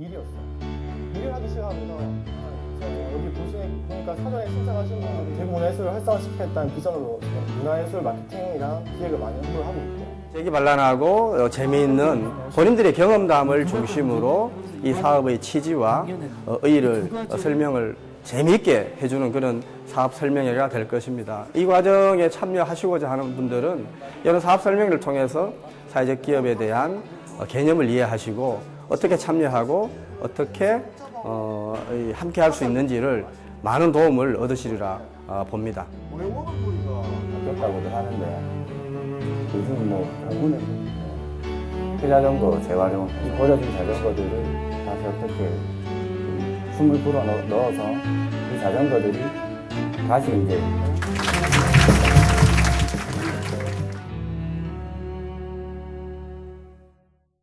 일이었어요. 일을 하기 시작하면서 제가 여기 보시, 보니까 사전에 신청하신 분들이 대구문화예술을 활성화시키겠다는 비전으로 문화예술 마케팅이랑 기획을 많이 홍보를 하고 있고 재기발랄하고 어, 재미있는 본인들의 경험담을 중심으로 이 사업의 취지와 어, 의의를 어, 설명을 재미있게 해주는 그런 사업 설명회가 될 것입니다. 이 과정에 참여하시고자 하는 분들은 이런 사업 설명회를 통해서 사회적 기업에 대한 어, 개념을 이해하시고 어떻게 참여하고 어떻게 어, 이 함께 할 수 있는지를 많은 도움을 얻으시리라 어, 봅니다. 바뀌었다고들 하는데 요즘 뭐 대부분은 폐자전거 재활용 이 버려진 자전거들을 다시 어떻게 숨을 불어 넣- 넣어서 이 자전거들이 다시 이제